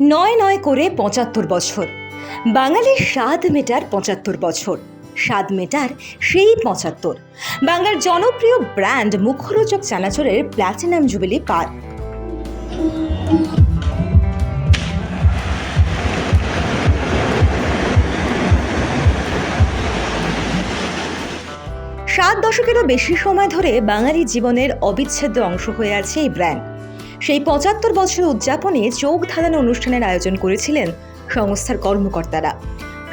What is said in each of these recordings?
নয় নয় করে পঁচাত্তর বছর। বাঙালির স্বাদ মেটার পঁচাত্তর বছর। স্বাদ মেটার সেই পঁচাত্তর। বাংলার জনপ্রিয় ব্র্যান্ড মুখরোচক চানাচুরের প্ল্যাটিনাম জুবিলি পার সাত দশকেরও বেশি সময় ধরে বাঙালি জীবনের অবিচ্ছেদ্য অংশ হয়ে আছে এই ব্র্যান্ড। সেই পঁচাত্তর বছর উদযাপনে চোখ ধাঁধানো অনুষ্ঠানের আয়োজন করেছিলেন সংস্থার কর্মকর্তারা।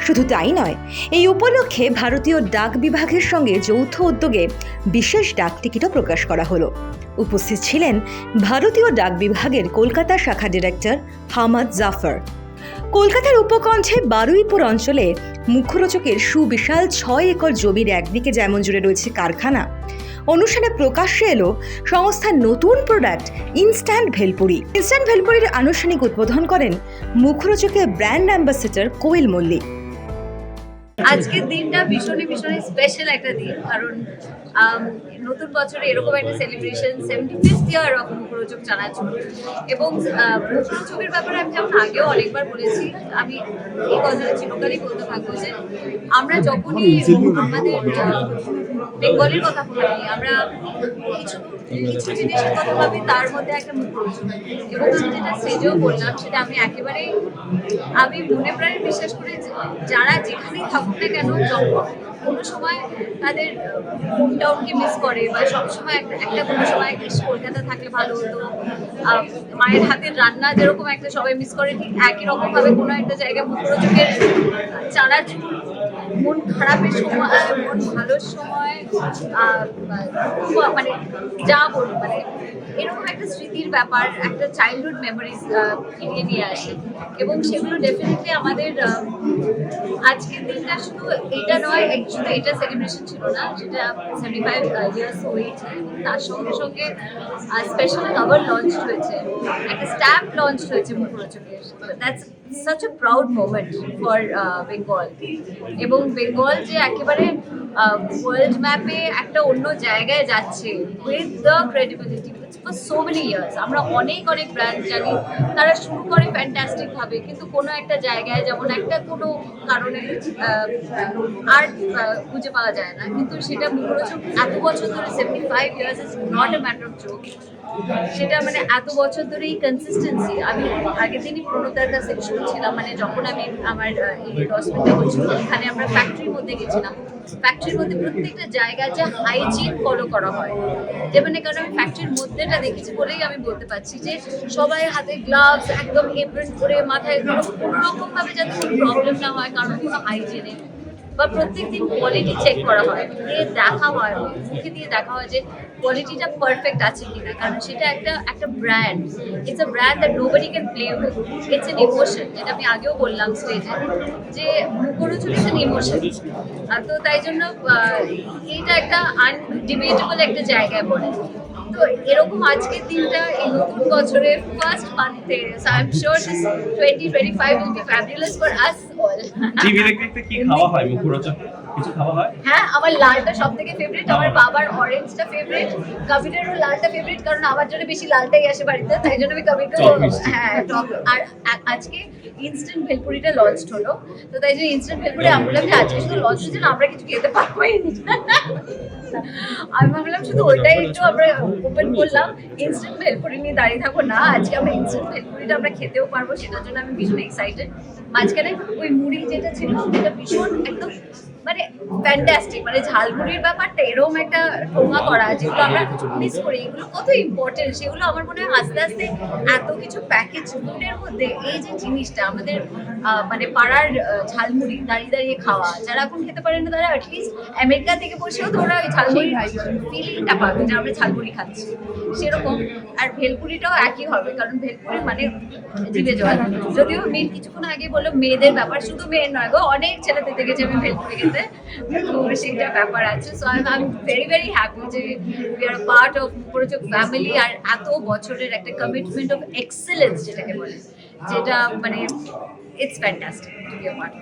শুধু তাই নয়, এই উপলক্ষে ভারতীয় ডাক বিভাগের সঙ্গে যৌথ উদ্যোগে বিশেষ ডাক টিকিটও প্রকাশ করা হলো। উপস্থিত ছিলেন ভারতীয় ডাক বিভাগের কলকাতা শাখা ডিরেক্টর হামাদ জাফর। কলকাতার উপকণ্ঠে বারুইপুর অঞ্চলে মুখরোচকের সুবিশাল ছয় একর জমির একদিকে যেমন জুড়ে রয়েছে কারখানা অনুষ্ঠানে প্রকাশ্যে এলো সংস্থার নতুন প্রোডাক্ট ইনস্ট্যান্ট ভেলপুরি ইনস্ট্যান্ট ভেলপুরির আনুষ্ঠানিক উদ্বোধন করেন মুখরোচকের ব্র্যান্ড অ্যাম্বাসেডর কোয়েল মল্লিক। আজকের দিনটা ভীষণই ভীষণই স্পেশাল একটা দিন। কারণ নতুন বছরে এরকম একটা celebration seventy fifth year of Mukharochak chanachur এবং মুখরোচকের ব্যাপারে আমি যেমন আগেও অনেকবার বলেছি আমি এই কথাটা চিরকালই বলতে থাকব যে আমরা যখনই আমাদের বেঙ্গলের কথা ভাবি আমরা কিছু কিছু জিনিসের কথা ভাবি তার মধ্যে একটা মুখরোচক এবং আমি যেটা স্টেজেও বললাম সেটা আমি একেবারেই আমি মনে প্রাণে বিশ্বাস করে যে যেখানেই থাকুক না কেন যখন কোনো সময় তাদের হোম টাউনকে মিস করে বা সবসময় একটা একটা কোনো সময় কলকাতা থাকলে ভালো হতো। মায়ের হাতের রান্না যেরকম একটা সবাই মিস করে, ঠিক একই রকমভাবে কোনো একটা জায়গায় মুখরোচকের চারা মন খারাপের সময় মন ভালোর সময় মানে যা বলুন মানে এরকম একটা স্মৃতির ব্যাপার, একটা চাইল্ডহুড মেমোরিজ ফিরিয়ে নিয়ে আসে। এবং সেগুলো ডেফিনেটলি আমাদের আজকের দিনটা শুধু এটা নয় শুধু এটা সেলিব্রেশন ছিল না সেটা সেভেন্টি ফাইভ ইয়ার্স হয়েছে তার সঙ্গে সঙ্গে স্পেশাল কভার লঞ্চ হয়েছে, একটা স্ট্যাম্প লঞ্চ হয়েছে মুখরোচকের। That's such a proud moment for Bengal এবং বেঙ্গল যে একেবারে ওয়ার্ল্ড ম্যাপে একটা অন্য জায়গায় যাচ্ছে with the credibility for so many years আমরা অনেক অনেক ব্র্যান্ড জানি, তারা শুরু করে ফ্যান্টাস্টিকভাবে কিন্তু কোনো একটা জায়গায় যেমন একটা কোনো কারণে আর খুঁজে পাওয়া যায় না। কিন্তু সেটা মুখরোচক এত বছর ধরে seventy five years is not a matter of joke সেটা মানে এত বছর ধরে এই কনসিস্টেন্সি আমি আগের দিনই প্রণতার কাছে শুনছিলাম মানে যখন আমি আমার এন্ডোর্সমেন্টটা হচ্ছিল এখানে আমরা ফ্যাক্টরির মধ্যে গেছিলাম। ফ্যাক্টরির মধ্যে প্রত্যেকটা জায়গায় যে হাইজিন ফলো করা হয়। যে মানে কারণ আমি ফ্যাক্টরির মধ্যেটা দেখেছি বলেই আমি বলতে পারছি যে সবাই হাতে গ্লাভস একদম এপ্রিল করে মাথায় কোনো কোনো রকম ভাবে যাতে কোনো প্রবলেম না হয় কারণ কোনো হাইজিনে বা প্রত্যেকদিন কোয়ালিটি চেক করা হয় দিয়ে দেখা হয়, মুখে দিয়ে দেখা হয় যে কোয়ালিটিটা পারফেক্ট আছে কিনা, কারণ সেটা একটা একটা brand it's a brand that nobody can play with it's an emotion যেটা আমি আগেও বললাম স্টেজে যে মুখরোচক ইটস এন ইমোশন তো তাই জন্য এইটা একটা আনডিবেটেবল একটা জায়গায় পড়ে। তো এরকম আজকের দিনটা, এই নতুন বছরের first মান্থে so I am sure this twenty twenty five will be fabulous for us all TV দেখতে কি খাওয়া হয় মুখরোচক? কিছু খাওয়া হয়? হ্যাঁ আমার লালটা সব থেকে ফেভারিট আমার বাবার অরেঞ্জটা ফেভারিট কবিরেরও লালটা ফেভারিট কারণ আমার জন্য বেশি লালটাই আসে বাড়িতে তাই জন্য আমি কবিরকে হ্যাঁ টক। আর আজকে ইনস্ট্যান্ট ভেলপুরিটা লঞ্চ হলো তো তাই জন্য ইনস্ট্যান্ট ভেলপুরি আমি বললাম যে আজকে শুধু লঞ্চ হচ্ছে আমরা কিছু খেতে পারবোই আমি ভাবলাম শুধু ওইটাই একটু আমরা ওপেন করলাম ইনস্ট্যান্ট ভেলপুরি নিয়ে দাঁড়িয়ে থাকব না আজকে আমরা ইনস্ট্যান্ট ভেলপুরিটা আমরা খেতেও পারব সেটার জন্য আমি ভীষণ এক্সাইটেড মাঝখানে ওই মুড়ি যেটা ছিল সেটা ভীষণ একদম মানে ফ্যান্টাস্টিক মানে ঝালমুড়ির ব্যাপারটা এরকম একটা টোঙা করা যেগুলো আমরা মিস করি, এগুলো কত ইম্পর্টেন্ট সেগুলো আমার মনে হয় আস্তে আস্তে এত কিছু প্যাকেজ ফুডের মধ্যে এই যে জিনিসটা, আমাদের মানে পাড়ার ঝালমুড়ি, দাঁড়িয়ে দাঁড়িয়ে খাওয়া, যারা এখন খেতে পারে না তারা অ্যাটলিস্ট আমেরিকা থেকে বসেও তো ওরা ওই ঝালমুড়ি ফিলিংটা পাবে যে আমরা ঝালমুড়ি খাচ্ছি। সেরকম আর ভেলপুরিটাও একই হবে, কারণ ভেলপুরি মানে জিভে জল। যদিও মেয়ে কিছুক্ষণ আগে বলল মেয়েদের ব্যাপার শুধু মেয়ের নয় গো, অনেক ছেলেদের দেখেছি আমি ভেলপুরি খেতে। তো সেইটা ব্যাপার আছে। So I am very very happy যে we are part of Mukharochak family আর এত বছরের একটা কমিটমেন্ট অফ এক্সেলেন্স যেটাকে বলে। যেটা মানে it's fantastic to be part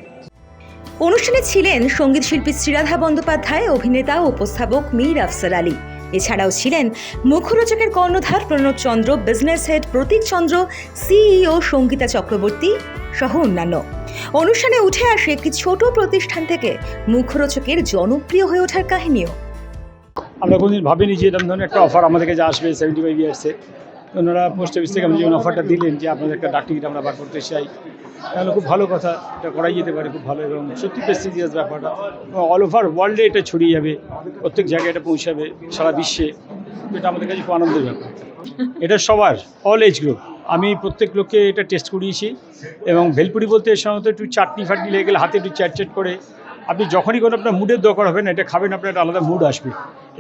অনুষ্ঠানে ছিলেন সংগীত শিল্পী শ্রীরাধা বন্দ্যোপাধ্যায়, অভিনেতা ও উপস্থাপক মীর আফসার আলী। এছাড়াও ছিলেন মুখরোচকের কর্ণধার Pranab Chandra business head Pratik Chandra CEO Sangeeta Chakraborty সহ অন্যান্য। অনুষ্ঠানে উঠে আসে একটি ছোট প্রতিষ্ঠান থেকে মুখরোচকের জনপ্রিয় হয়ে ওঠার কাহিনীও। আমরা কোনোদিন ভাবিনি যে এরকম ধরনের একটা অফার আমাদেরকে যা আসবে সেভেন্টি ফাইভ ইয়ার্সে ওনারা পোস্ট অফিস থেকে যখন অফারটা দিলেন যে আপনাদের একটা ডাক টিকিট আমরা বার করতে চাই। তাহলে খুব ভালো কথা, এটা করাই যেতে পারে, খুব ভালো এবং সত্যি প্রেস্টিজিয়াস ব্যাপারটা। অল ওভার ওয়ার্ল্ডে এটা ছড়িয়ে যাবে, প্রত্যেক জায়গায় এটা পৌঁছাবে, সারা বিশ্বে। এটা আমাদের কাছে খুব আনন্দের ব্যাপার। এটা সবার অল এজ গ্রুপ আমি প্রত্যেক লোককে এটা টেস্ট করিয়েছি এবং ভেলপুরি বলতে সাধারণত একটু চাটনি ফাটনি লেগে গেলে হাতে একটু চ্যাট চ্যাট করে। আপনি যখনই কোনো আপনার মুডের দরকার হবে না, এটা খাবেন, আপনার একটা আলাদা মুড আসবে।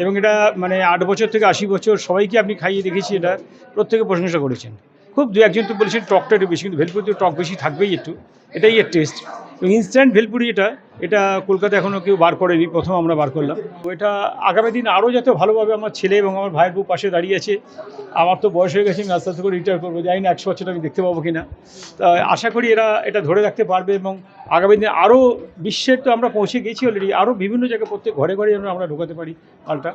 এবং এটা মানে আট বছর থেকে আশি বছর সবাইকে আপনি খাইয়ে দেখেছি এটা, প্রত্যেকে প্রশংসা করেছেন। খুব দু একজন তো বলেছেন টকটা একটু বেশি, কিন্তু ভেলপুরিতে টক বেশি থাকবেই একটু। এটাই এর টেস্ট ইনস্ট্যান্ট ভেলপুরি এটা। এটা কলকাতা এখনও কেউ বার করেনি, প্রথম আমরা বার করলাম। এটা আগামী দিন আরও যাতে ভালোভাবে আমার ছেলে এবং আমার ভাইয়ের বউ পাশে দাঁড়িয়ে আছে, আমার তো বয়স হয়ে গেছে, আমি আস্তে আস্তে করে রিটায়ার করব, জানি না একশো বছর আমি দেখতে পাবো কিনা। তা আশা করি এরা এটা ধরে রাখতে পারবে এবং আগামী দিনে আরও বিশ্বের তো আমরা পৌঁছে গেছি অলরেডি আরও বিভিন্ন জায়গায় প্রত্যেক ঘরে ঘরে যেন আমরা ঢোকাতে পারি এটা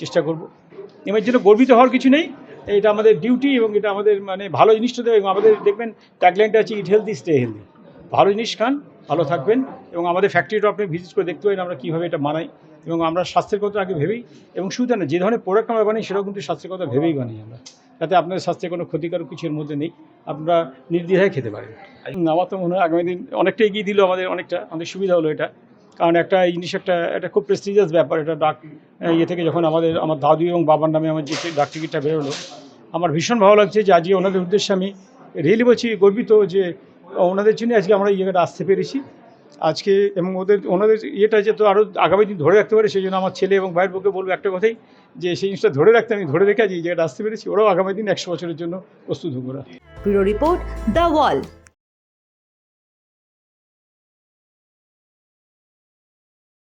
চেষ্টা করব। এবার জন্য গর্বিত হওয়ার কিছু নেই, এটা আমাদের ডিউটি এবং এটা আমাদের মানে ভালো জিনিসটা দেবে এবং আমাদের দেখবেন ট্যাগলাইনটা আছে ইট হেলদি স্টে হেলদি ভালো জিনিস, খান। ভালো থাকবেন এবং আমাদের ফ্যাক্টরিটা আপনি ভিজিট করে দেখতে পারেন আমরা কীভাবে এটা বানাই এবং আমরা স্বাস্থ্যের কথা আগে ভেবেই এবং শুধু না, যে ধরনের প্রোডাক্ট আমরা বানাই সেটাও কিন্তু স্বাস্থ্যের কথা ভেবেই বানাই আমরা, যাতে আপনার স্বাস্থ্যে কোনো ক্ষতিকারক কিছুর মধ্যে নেই, আপনারা নির্দ্বিধায় খেতে পারেন। আমার তো মনে হয় আগামী দিন অনেকটা এগিয়ে দিল আমাদের অনেকটা, আমাদের সুবিধা হলো এটা, কারণ একটা এই জিনিস একটা একটা খুব প্রেস্টিজিয়াস ব্যাপার, এটা ডাক ইয়ে থেকে যখন আমাদের, আমার দাদু এবং বাবার নামে আমার যে ডাক টিকিটটা বেরোলো, আমার ভীষণ ভালো লাগছে যে আজকে ওনাদের উদ্দেশ্যে আমি রিয়েলি বলছি, গর্বিত যে ওনাদের জন্য আজকে আমরা এই জায়গাটা আসতে পেরেছি। আজকে এবং ওদের, ওনাদের ইয়েটা যে তো আরও আগামী দিন ধরে রাখতে পারে, সেই জন্য আমার ছেলে এবং ভাইয়ের পক্ষে বলব একটা কথাই, যে সেই জিনিসটা ধরে রাখতে আমি ধরে রেখে আজ এই জায়গাটা আসতে পেরেছি। ওরাও আগামী দিন একশো বছরের জন্য প্রস্তুত হোক রিপোর্ট দ্য ওয়াল।